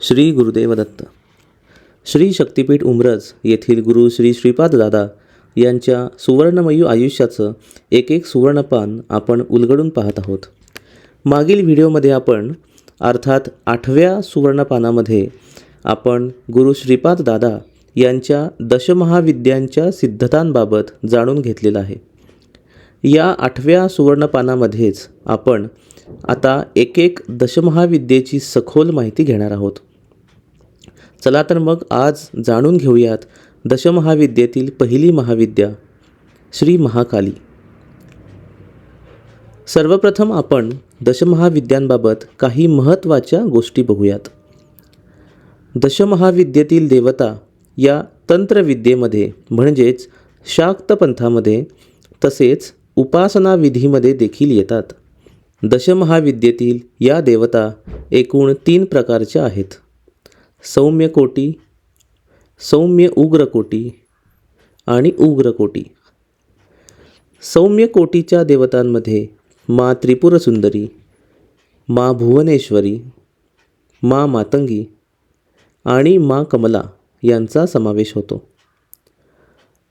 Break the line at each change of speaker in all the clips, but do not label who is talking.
श्री गुरुदेव दत्त श्री शक्तिपीठ उमरज येथील गुरु श्री श्रीपाद दादा यांच्या सुवर्णमयू आयुष्याचं एक एक सुवर्णपान आपण उलगडून पाहत आहोत. मागील व्हिडिओमध्ये आपण अर्थात आठव्या सुवर्णपानामध्ये आपण गुरु श्रीपाद दादा यांच्या दशमहाविद्यांच्या सिद्धतांबाबत जाणून घेतलेलं आहे. या आठव्या सुवर्णपानामध्येच आपण आता एक एक दशमहाविद्येची सखोल माहिती घेणार आहोत. चला तर मग आज जाणून घेऊयात दशमहाविद्येतील पहिली महाविद्या श्री महाकाली. सर्वप्रथम आपण दशमहाविद्यांबाबत काही महत्त्वाच्या गोष्टी बघूयात. दशमहाविद्येतील देवता या तंत्रविद्येमध्ये म्हणजेच शाक्त पंथामध्ये तसेच उपासना विधीमध्ये देखील येतात. दशमहाविद्येतील या देवता एकूण तीन प्रकारच्या आहेत. सौम्य कोटी सौम्य उग्रकोटी आणि उग्रकोटी. सौम्य कोटीच्या देवतांमध्ये मा त्रिपुरसुंदरी मा भुवनेश्वरी मा मातंगी आणि मा कमला यांचा समावेश होतो.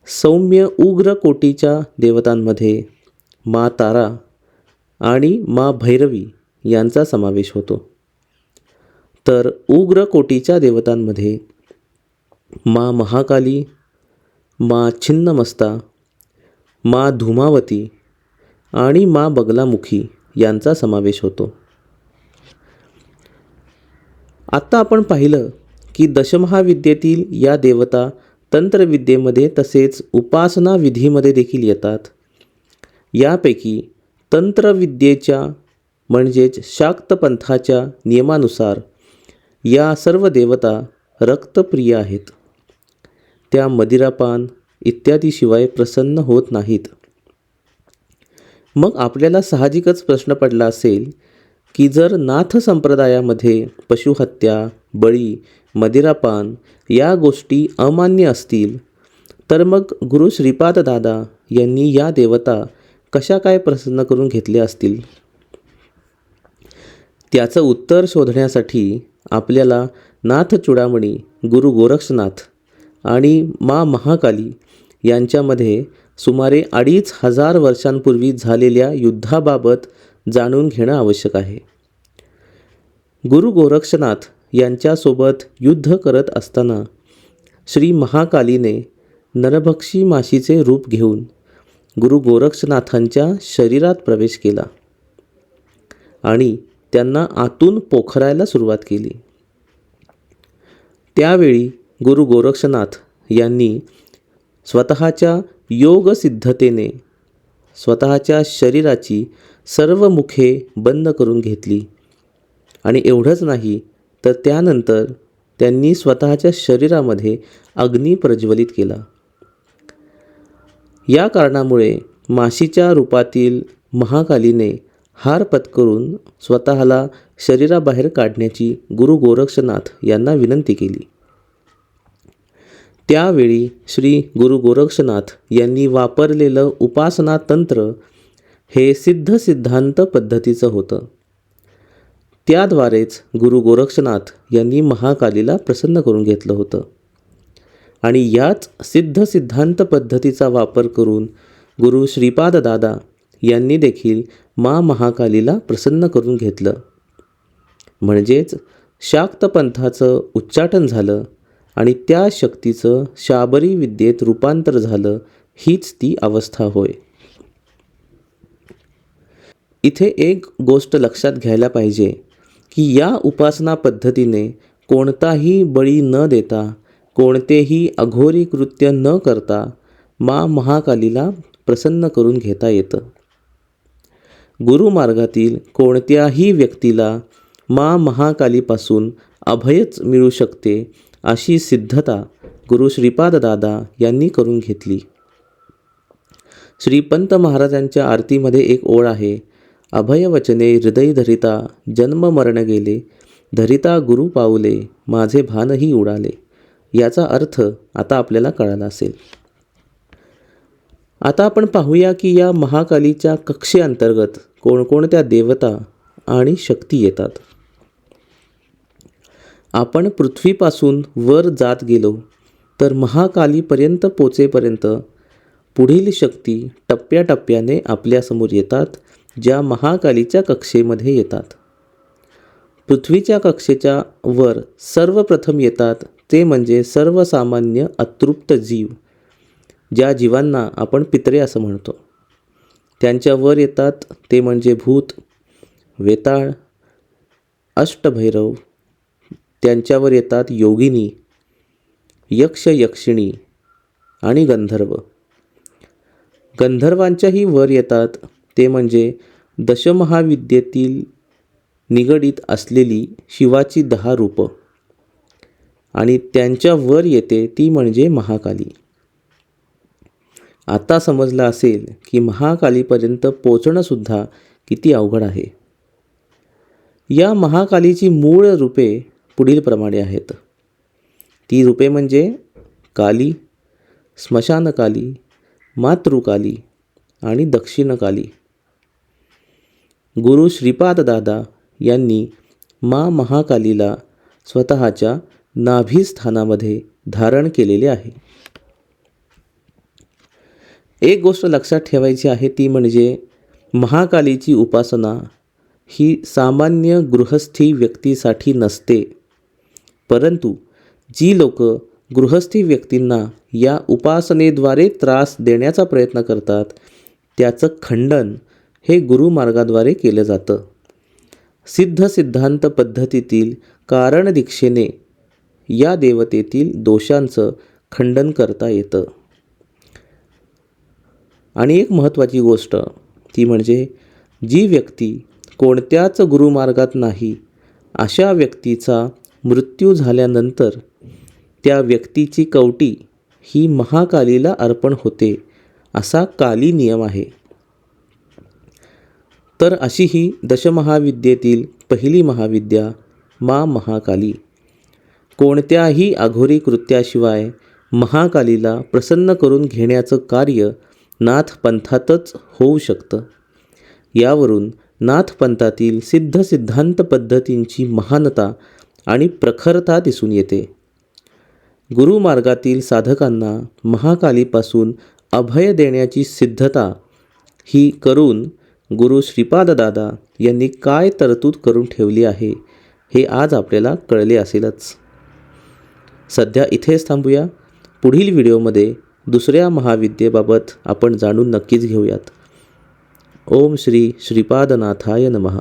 सौम्य उग्र कोटीच्या देवतांमध्ये मा तारा आणि मा भैरवी यांचा समावेश होतो. तर उग्र कोटीच्या देवतांमध्ये मा महाकाली मा छिन्नमस्ता मा धुमावती आणि मा बगलामुखी यांचा समावेश होतो. आत्ता आपण पाहिलं की दशमहाविद्येतील या देवता तंत्रविद्येमध्ये तसेच उपासना विधीमध्ये देखील येतात. यापैकी तंत्रविद्येच्या म्हणजेच शाक्त पंथाच्या नियमानुसार या सर्व देवता रक्तप्रिय आहेत. त्या मदिरापान इत्यादीशिवाय प्रसन्न होत नाहीत. मग आपल्याला साहजिकच प्रश्न पडला असेल की जर नाथ संप्रदायामध्ये पशुहत्या बळी मदिरापान या गोष्टी अमान्य असतील तर मग गुरु श्रीपाददादा यांनी या देवता कशा काय प्रसन्न करून घेतले असतील? त्याचं उत्तर शोधण्यासाठी आपल्याला नाथ चुडामणी गुरु गोरक्षनाथ आणि मा महाकाली यांच्यामध्ये सुमारे अडीच हजार वर्षांपूर्वी झालेल्या युद्धाबाबत जाणून घेणं आवश्यक आहे. गुरु गोरक्षनाथ यांच्यासोबत युद्ध करत असताना श्री महाकालीने नरभक्षी माशीचे रूप घेऊन गुरु गोरक्षनाथांच्या शरीरात प्रवेश केला आणि त्यांना आतून पोखरायला सुरुवात केली. त्यावेळी गुरु गोरक्षनाथ यांनी स्वतःच्या योगसिद्धतेने स्वतःच्या शरीराची सर्व मुखे बंद करून घेतली. आणि एवढंच नाही तर त्यानंतर त्यांनी स्वतःच्या शरीरामध्ये अग्नी प्रज्वलित केला. या कारणामुळे माशीच्या रूपातील महाकालीने हार पत्करून स्वतःला शरीराबाहेर काढण्याची गुरु गोरक्षनाथ यांना विनंती केली. त्यावेळी श्री गुरु गोरक्षनाथ यांनी वापरलेलं उपासना तंत्र हे सिद्ध सिद्धांत पद्धतीचं होतं. त्याद्वारेच गुरु गोरक्षनाथ यांनी महाकालीला प्रसन्न करून घेतलं होतं. आणि याच सिद्ध सिद्धांत पद्धतीचा वापर करून गुरु श्रीपाद दादा यांनी देखील मा महाकालीला प्रसन्न करून घेतलं. म्हणजेच शाक्त पंथाचं उच्चाटन झालं आणि त्या शक्तीचं शाबरी विद्येत रूपांतर झालं हीच ती अवस्था होय. इथे एक गोष्ट लक्षात घ्यायला पाहिजे की या उपासना पद्धतीने कोणताही बळी न देता कोणतेही अघोरी कृत्य न करता मा महाकालीला प्रसन्न करून घेता येतं. गुरुमार्गातील कोणत्याही व्यक्तीला मा महाकालीपासून अभयच मिळू शकते अशी सिद्धता गुरु श्रीपाददादा यांनी करून घेतली. श्रीपंत महाराजांच्या आरतीमध्ये एक ओळ आहे. अभयवचने हृदय धरिता जन्म मरण गेले धरिता गुरु पावले माझे भानही उडाले. याचा अर्थ आता आपल्याला कळाला असेल. आता आपण पाहूया की या महाकालीच्या कक्षेअंतर्गत कोणकोणत्या देवता आणि शक्ती येतात. आपण पृथ्वीपासून वर जात गेलो तर महाकालीपर्यंत पोचेपर्यंत पुढील शक्ती टप्प्याटप्प्याने आपल्यासमोर येतात ज्या महाकालीच्या कक्षेमध्ये येतात. पृथ्वीच्या कक्षेच्या वर सर्वप्रथम येतात ते म्हणजे सर्वसामान्य अतृप्त जीव ज्या जीवांना आपण पितरे असं म्हणतो. त्यांच्या वर येतात ते म्हणजे भूत वेताळ अष्टभैरव त्यांच्यावर येतात योगिनी यक्ष यक्षिणी आणि गंधर्व. गंधर्वांच्याही वर येतात ते म्हणजे दशमहाविद्येतील निगडीत असलेली शिवाची दहा रूपं. आणि त्यांच्या वर येते ती म्हणजे महाकाली. आता समजलं असेल की महाकालीपर्यंत पोचणंसुद्धा किती अवघड आहे. या महाकालीची मूळ रूपे पुढीलप्रमाणे आहेत. ती रूपे म्हणजे काली स्मशानकाली मातृकाली आणि दक्षिणकाली. गुरु श्रीपाददादा यांनी मा महाकालीला स्वतःच्या नाभीस्थानामध्ये धारण केलेले आहे. एक गोष्ट लक्षात ठेवायची आहे ती म्हणजे महाकालीची उपासना ही सामान्य गृहस्थी व्यक्तीसाठी नसते. परंतु जी लोक गृहस्थी व्यक्तींना या उपासनेद्वारे त्रास देण्याचा प्रयत्न करतात त्याचं खंडन हे गुरुमार्गाद्वारे केलं जातं. सिद्ध सिद्धांत पद्धतीतील कारण दीक्षेने या देवतेतील दोषांचं खंडन करता येतं. आणि एक महत्त्वाची गोष्ट ती म्हणजे जी व्यक्ती कोणत्याच गुरुमार्गात नाही अशा व्यक्तीचा मृत्यू झाल्यानंतर त्या व्यक्तीची कवटी ही महाकालीला अर्पण होते असा काली नियम आहे. तर अशी ही दशमहाविद्येतील पहिली महाविद्या मा महाकाली. कोणत्याही अघोरी कृत्याशिवाय महाकालीला प्रसन्न करून घेण्याचं कार्य नाथपंथातच होऊ शकतं. यावरून नाथपंथातील सिद्ध सिद्धांत पद्धतींची महानता आणि प्रखरता दिसून येते. गुरुमार्गातील साधकांना महाकालीपासून अभय देण्याची सिद्धता ही करून गुरु श्रीपाददादा यांनी काय तरतूद करून ठेवली आहे हे आज आपल्याला कळले असेलच. सध्या इथेच थांबूया. पुढील व्हिडिओमध्ये दुसऱ्या महाविद्येबाबत आपण जाणून नक्कीच घेऊयात. ओम श्री श्रीपादनाथाय नमः.